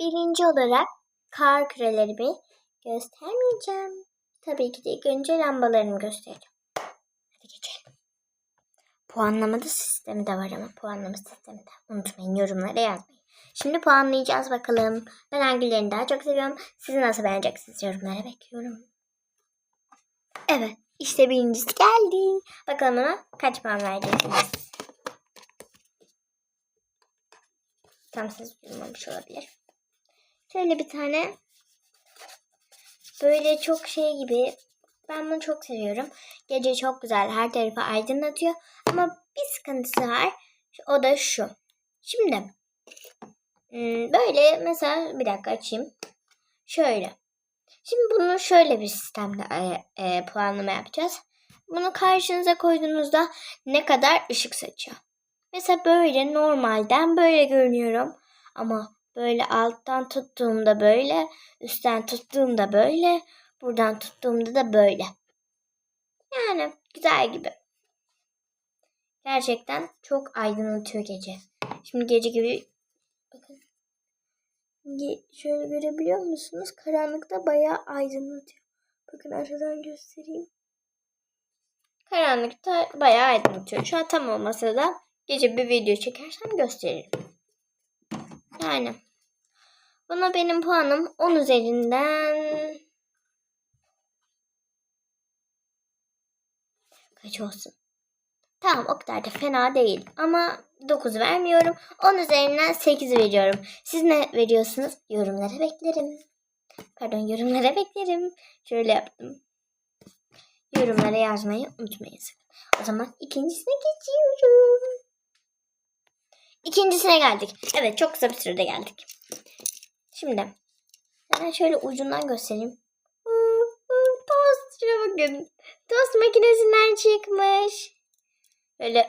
birinci olarak kar kürelerimi göstermeyeceğim. Tabii ki de önce lambalarımı göstereceğim. Hadi geçelim. Puanlama da sistemi de var ama puanlama sistemi de. Unutmayın yorumlara yazmayın. Şimdi puanlayacağız bakalım. Ben hangilerini daha çok seviyorum. Siz nasıl beğeneceksiniz yorumlara bekliyorum. Evet işte birincisi geldi. Bakalım ona kaç puan vereceksiniz. Tam ses duymamış olabilir. Şöyle bir tane böyle çok şey gibi ben bunu çok seviyorum. Gece çok güzel her tarafı aydınlatıyor. Ama bir sıkıntısı var. O da şu. Şimdi hmm, böyle mesela bir dakika açayım. Şöyle. Şimdi bunu şöyle bir sistemde e, e, puanlama yapacağız. Bunu karşınıza koyduğunuzda ne kadar ışık saçıyor. Mesela böyle normalden böyle görünüyorum. Ama böyle alttan tuttuğumda böyle, üstten tuttuğumda böyle, buradan tuttuğumda da böyle. Yani güzel gibi. Gerçekten çok aydınlatıyor gece. Şimdi gece gibi bakın. Şöyle görebiliyor musunuz? Karanlıkta bayağı aydınlatıyor. Bakın arkadan göstereyim. Karanlıkta bayağı aydınlatıyor. Şu an tam olmasa da gece bir video çekersem gösteririm. Yani buna benim puanım 10 üzerinden kaç olsun? Tamam o kadar da fena değil ama 9 vermiyorum. 10 üzerinden 8 veriyorum. Siz ne veriyorsunuz? Yorumlara beklerim. Pardon yorumlara beklerim. Şöyle yaptım. Yorumlara yazmayı unutmayın. O zaman ikincisine geçiyorum. İkincisine geldik. Evet çok kısa bir sürede geldik. Şimdi hemen şöyle ucundan göstereyim. Tost şuna bakın. Tost makinesinden çıkmış. Böyle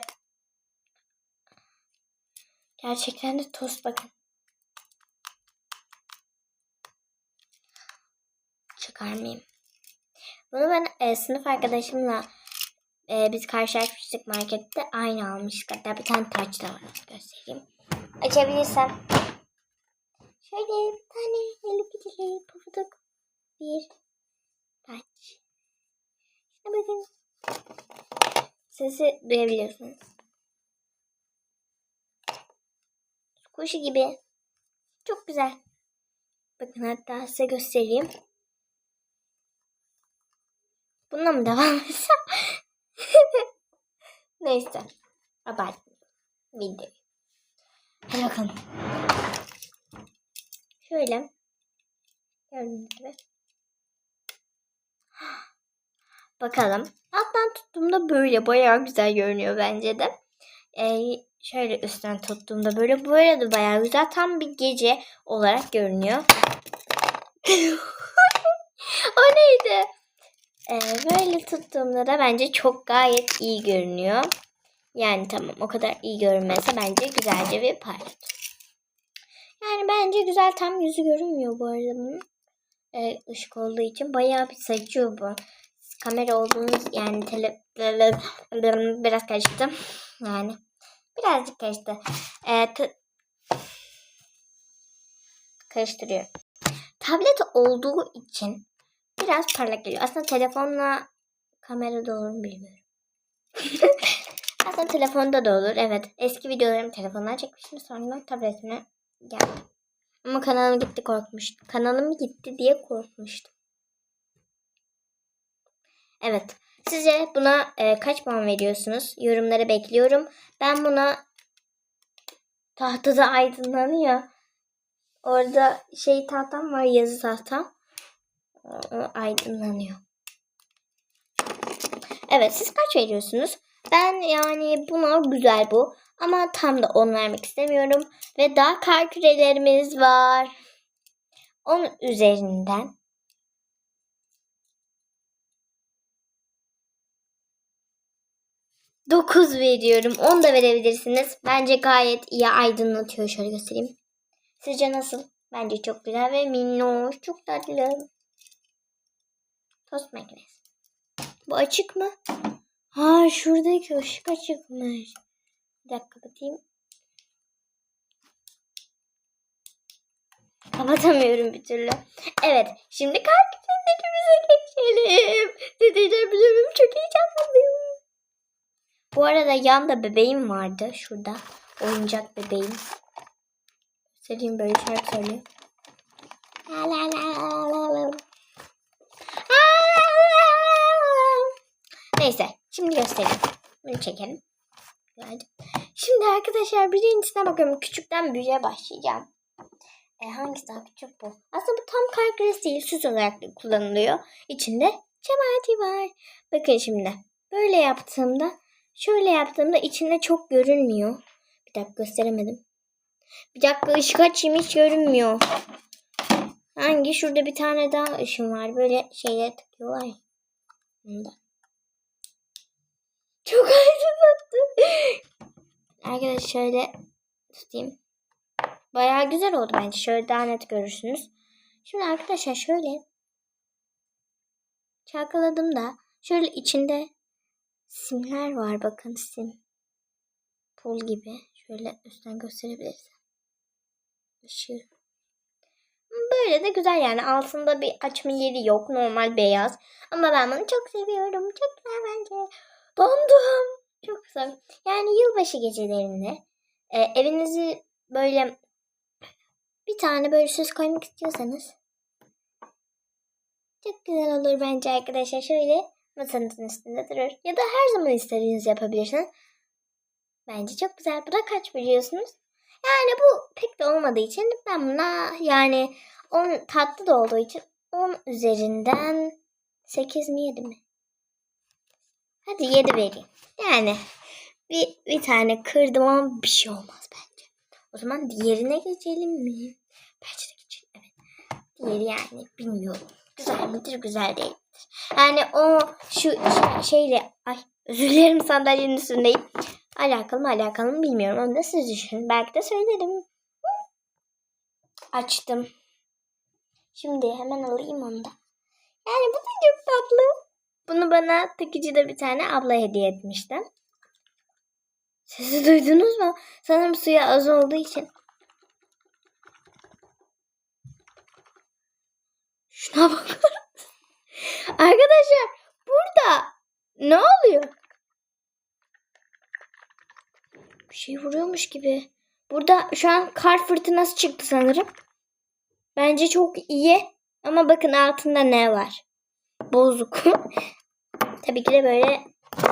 gerçekten de tost bakın. Çıkarmayayım. Bunu ben e, sınıf arkadaşımla e, biz karşılaşmıştık markette. Aynı almıştık. Hatta bir tane taç da var. Göstereyim. Açabilirsem. Şöyle bir tane Hello Kitty'li pufuduk bir taç. Şuna bakın. Sesi duyabiliyorsunuz. Kuşu gibi. Çok güzel. Bakın hatta size göstereyim. Bununla mı devam etsem? Neyse. Abartmayayım. Videoyu. Hadi bakalım. Şöyle. Gördüğünüz gibi. Bakalım. Alttan tuttuğumda böyle bayağı güzel görünüyor bence de. Ee, şöyle üstten tuttuğumda böyle böyle de bayağı güzel. Tam bir gece olarak görünüyor. o neydi? Ee, böyle tuttuğumda da bence çok gayet iyi görünüyor. Yani tamam o kadar iyi görünmese bence güzelce bir parlat. Yani bence güzel tam yüzü görünmüyor bu arada bunun. Ee, ışık olduğu için bayağı bir saçıyor bu. Kamera olduğunuz yani tele biraz karıştı. Yani birazcık karıştı. Ee, karıştırıyorum. Tablet olduğu için biraz parlak geliyor. Aslında telefonla kamerada olur mu bilmiyorum. Aslında telefonda da olur. Evet. Eski videolarımı telefondan çekmiştim. Sonra tabletime geldi. Ama kanalım gitti korkmuştum. Kanalım gitti diye korkmuştum. Evet. Sizce buna e, kaç puan veriyorsunuz? Yorumları bekliyorum. Ben buna tahtada aydınlanıyor. Orada şey tahtam var yazı tahtam. Aydınlanıyor. Evet siz kaç veriyorsunuz? Ben yani buna güzel bu. Ama tam da 10 vermek istemiyorum. Ve daha kar kürelerimiz var. 10 üzerinden Dokuz veriyorum. 10 da verebilirsiniz. Bence gayet iyi aydınlatıyor. Şöyle göstereyim. Sizce nasıl? Bence çok güzel ve minnoş. Çok tatlı. Tost makinesi. Bu açık mı? Ha şuradaki ışık açıkmış. Bir dakika kapatayım. Kapatamıyorum bir türlü. Evet. Şimdi kaktüsündeki bize geçelim. Dedeciğim biliyorum. Çok heyecanlıyım. Bu arada yanda bebeğim vardı. Şurada. Oyuncak bebeğim. Söyleyeyim böyle şarkı la la la la. La la la la la. Neyse. Şimdi göstereyim. Bunu çekelim. Şimdi arkadaşlar birincisine bakıyorum. Küçükten büyüğe başlayacağım. E, hangisi daha küçük bu? Aslında bu tam kar küresi değil. Süs olarak kullanılıyor. İçinde cemati var. Bakın şimdi. Böyle yaptığımda şöyle yaptığımda içinde çok görünmüyor. Bir dakika gösteremedim. Bir dakika ışık açayım hiç görünmüyor. Hangi? Şurada bir tane daha ışın var. Böyle şeyler takıyorlar ya. Bunda. Çok aydınlattı. Arkadaşlar şöyle tutayım. Bayağı güzel oldu bence. Şöyle daha net görürsünüz. Şimdi arkadaşlar şöyle çalkaladım da şöyle içinde simler var. Bakın sim. Pul gibi. Şöyle üstten gösterebilirsem. Işığı. Böyle de güzel yani. Altında bir açma yeri yok. Normal beyaz. Ama ben bunu çok seviyorum. Çok güzel bence. Dondum. Çok güzel. Yani yılbaşı gecelerinde e, evinizi böyle bir tane böyle süs koymak istiyorsanız çok güzel olur bence arkadaşlar. Şöyle masanızın üstünde durur. Ya da her zaman istediğiniz yapabilirsiniz. Bence çok güzel. Bu da kaç biliyorsunuz? Yani bu pek de olmadığı için ben buna yani 10 tatlı da olduğu için 10 üzerinden 8 mi 7 mi? Hadi 7 vereyim. Yani bir, bir tane kırdım ama bir şey olmaz bence. O zaman diğerine geçelim mi? Bence de geçelim. Evet. Diğeri yani bilmiyorum. Güzel midir güzel değildir. Yani o şu şey- şeyle ay özür dilerim sandalyenin üstündeyim. Alakalı mı alakalı mı bilmiyorum. Onu da siz düşünün. Belki de söylerim. Açtım. Şimdi hemen alayım onu da. Yani bu da çok tatlı. Bunu bana takıcıda bir tane abla hediye etmişti. Sesi duydunuz mu? Sanırım suya az olduğu için. Şuna bakın. Arkadaşlar burada ne oluyor? Bir şey vuruyormuş gibi. Burada şu an kar fırtınası çıktı sanırım. Bence çok iyi. Ama bakın altında ne var? Bozuk. Tabii ki de böyle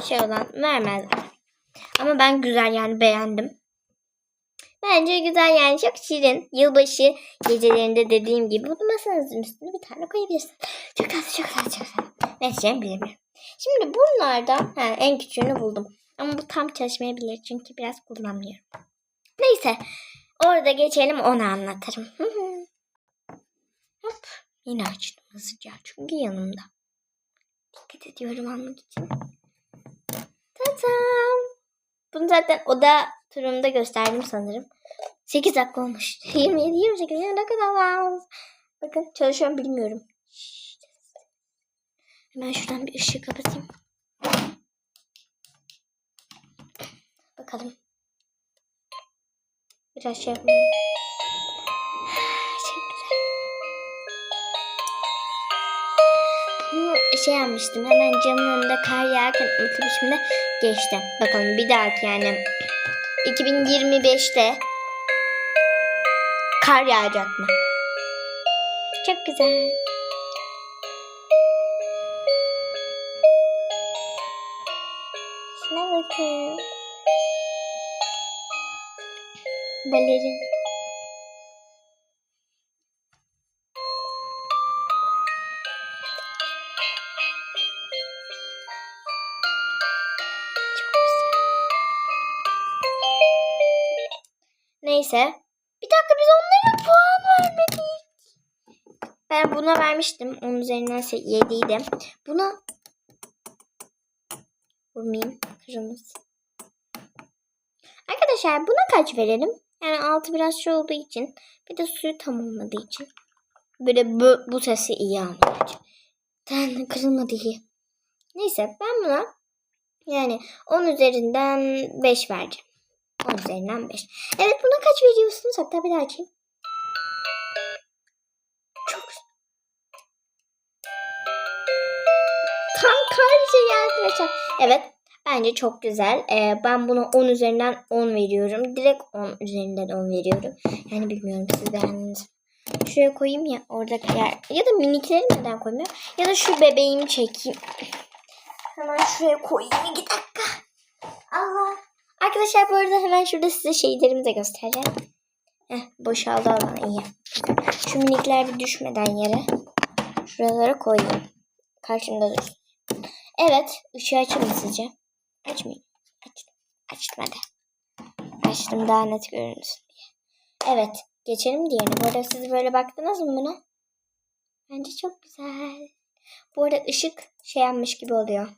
şey olan vermezler. Ama ben güzel yani beğendim. Bence güzel yani çok şirin. Yılbaşı gecelerinde dediğim gibi bunu üstüne bir tane koyabilirsiniz. Çok tatlı çok tatlı çok tatlı. Ne bilemiyorum. Şimdi bunlardan ha, en küçüğünü buldum. Ama bu tam çalışmayabilir çünkü biraz kullanmıyorum. Neyse orada geçelim onu anlatırım. Hop yine açtım hızlıca çünkü yanımda. Dikkat ediyorum almak için. Tatam. Bunu zaten oda turumda gösterdim sanırım. 8 dakika olmuş. 27, 28, 29 kadar Bakın çalışıyorum bilmiyorum. Hemen şuradan bir ışığı kapatayım. Bakalım. Biraz şey yapayım. Şey yapmıştım. Hemen camın önünde kar yağarken otobüsümde geçti. Bakalım bir dahaki yani 2025'te kar yağacak mı? Çok güzel. Şuna bakın. Balerin. Neyse. Bir dakika biz onlara puan vermedik. Ben buna vermiştim. Onun üzerinden 7 idi. Buna vurmayayım. Kırmızı. Arkadaşlar buna kaç verelim? Yani altı biraz şey olduğu için. Bir de suyu tam olmadığı için. Böyle bu, bu sesi iyi anlıyor. Ten kırılmadı iyi. Neyse ben buna yani 10 üzerinden 5 vereceğim. 10 üzerinden 5. Evet buna kaç veriyorsunuz? Hatta bir daha açayım. Çok Tam kalbice geldi arkadaşlar. Evet bence çok güzel. Ee, ben buna 10 üzerinden 10 veriyorum. Direkt 10 üzerinden 10 veriyorum. Yani bilmiyorum siz beğendiniz. Şuraya koyayım ya orada yer. Ya da minikleri neden koymuyor? Ya da şu bebeğimi çekeyim. Hemen şuraya koyayım. iki dakika. Allah. Arkadaşlar bu arada hemen şurada size şeylerimi de göstereceğim. Heh, boşaldı alan iyi. Şu minikler de düşmeden yere. Şuralara koyayım. Karşımda dursun. Evet. ışığı açayım sizce? Açmayayım. Açtım. Açtım hadi. Açtım daha net görünsün diye. Evet. Geçelim diğerine. Bu arada siz böyle baktınız mı buna? Bence çok güzel. Bu arada ışık şey yapmış gibi oluyor.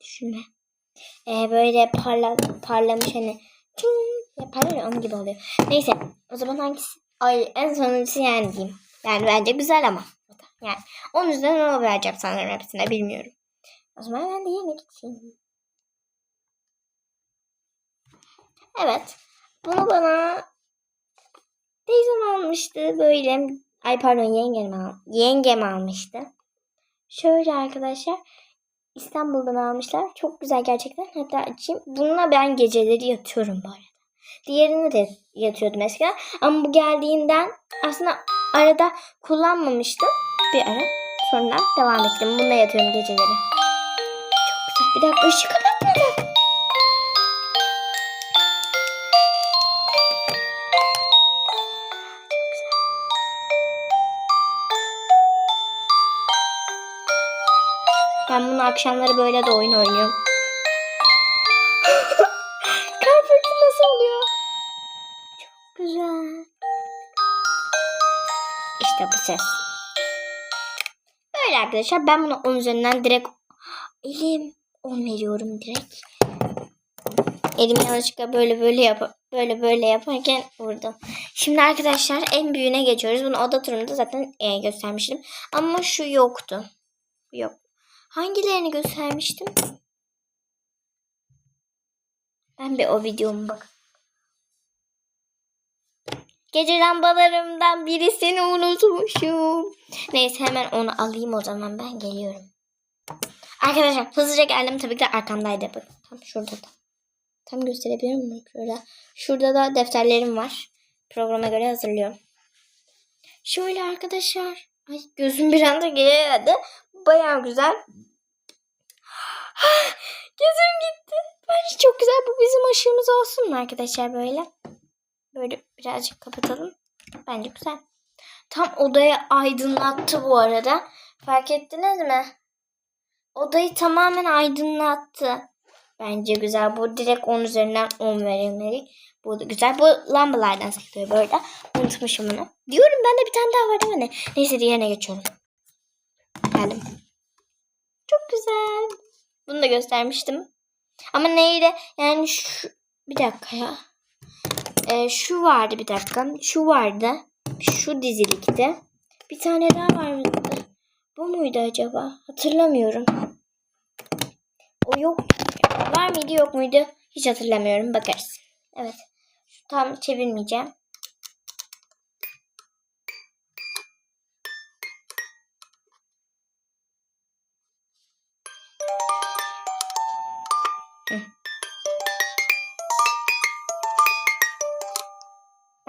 Düşünme. Ee, böyle parla, parlamış hani çın yapar ya onun gibi oluyor. Neyse o zaman hangisi? Ay en sonuncusu yani diyeyim. Yani bence güzel ama. Yani onun yüzden o vereceğim sanırım hepsine bilmiyorum. O zaman ben de yerine geçeyim. Evet. Bunu bana teyzem almıştı böyle. Ay pardon yengem, al, yengem almıştı. Şöyle arkadaşlar. İstanbul'dan almışlar. Çok güzel gerçekten. Hatta açayım. Bununla ben geceleri yatıyorum bu arada. Diğerini de yatıyordum eskiden. Ama bu geldiğinden aslında arada kullanmamıştım. Bir ara. Sonra devam ettim. Bununla yatıyorum geceleri. Çok güzel. Bir dakika ışık kapatmadım. Akşamları böyle de oyun oynuyorum. Kar fırtınası oluyor. Çok güzel. İşte bu ses. Böyle arkadaşlar ben bunu 10 üzerinden direkt elim 10 veriyorum direkt. Elim yanlışlıkla böyle böyle yap böyle böyle yaparken vurdum. Şimdi arkadaşlar en büyüğüne geçiyoruz. Bunu oda turunda zaten e, göstermiştim. Ama şu yoktu. Yok. Hangilerini göstermiştim? Ben bir o videomu bak. Gece lambalarımdan birisini unutmuşum. Neyse hemen onu alayım o zaman ben geliyorum. Arkadaşlar hızlıca geldim tabii ki de arkamdaydı. Bak tam şurada da. Tam gösterebiliyor muyum? Şurada. Şurada da defterlerim var. Programa göre hazırlıyorum. Şöyle arkadaşlar. Ay gözüm bir anda geldi. Bayağı güzel. Gözüm gitti. Bence çok güzel. Bu bizim ışığımız olsun mu arkadaşlar böyle? Böyle birazcık kapatalım. Bence güzel. Tam odayı aydınlattı bu arada. Fark ettiniz mi? Odayı tamamen aydınlattı. Bence güzel. Bu direkt 10 üzerinden 10 verilmeli. Bu da güzel. Bu lambalardan bu arada. Unutmuşum bunu. Diyorum ben de bir tane daha var değil mi? Neyse diğerine geçiyorum. Geldim. Çok güzel. Bunu da göstermiştim. Ama neydi? Yani şu... Bir dakika ya. Ee, şu vardı bir dakika. Şu vardı. Şu dizilikti. Bir tane daha var mıydı? Bu muydu acaba? Hatırlamıyorum. O yok. Var mıydı yok muydu? Hiç hatırlamıyorum. Bakarız. Evet. Şu tam çevirmeyeceğim.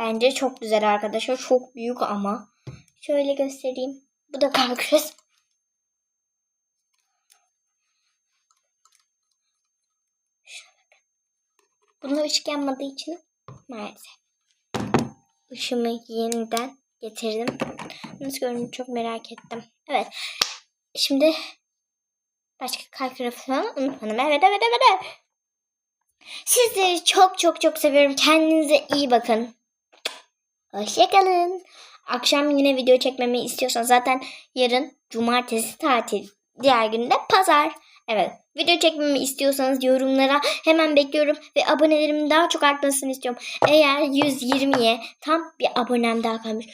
Bence çok güzel arkadaşlar. Çok büyük ama. Şöyle göstereyim. Bu da kalkıyoruz. Bunda ışık yanmadığı için maalesef. Işığımı yeniden getirdim. Nasıl görünüyor çok merak ettim. Evet. Şimdi başka falan unutmadım. Evet evet evet. Sizleri çok çok çok seviyorum. Kendinize iyi bakın. Hoşçakalın. Akşam yine video çekmemi istiyorsan zaten yarın cumartesi tatil. Diğer günde pazar. Evet. Video çekmemi istiyorsanız yorumlara hemen bekliyorum ve abonelerimin daha çok artmasını istiyorum. Eğer 120'ye tam bir abonem daha kalmış.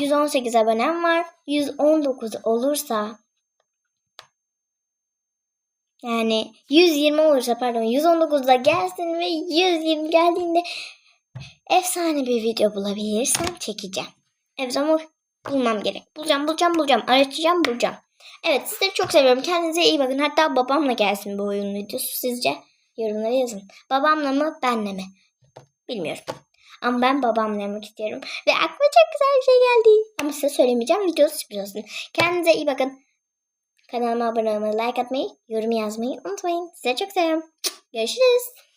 118 abonem var. 119 olursa yani 120 olursa pardon 119'da gelsin ve 120 geldiğinde efsane bir video bulabilirsem çekeceğim. Evet ama bulmam gerek. Bulacağım, bulacağım, bulacağım. Araştıracağım, bulacağım. Evet sizleri çok seviyorum. Kendinize iyi bakın. Hatta babamla gelsin bu oyun videosu sizce. Yorumlara yazın. Babamla mı benle mi? Bilmiyorum. Ama ben babamla yapmak istiyorum. Ve aklıma çok güzel bir şey geldi. Ama size söylemeyeceğim. Videosu sürpriz olsun. Kendinize iyi bakın. Kanalıma abone olmayı, like atmayı, yorum yazmayı unutmayın. Size çok seviyorum. Görüşürüz.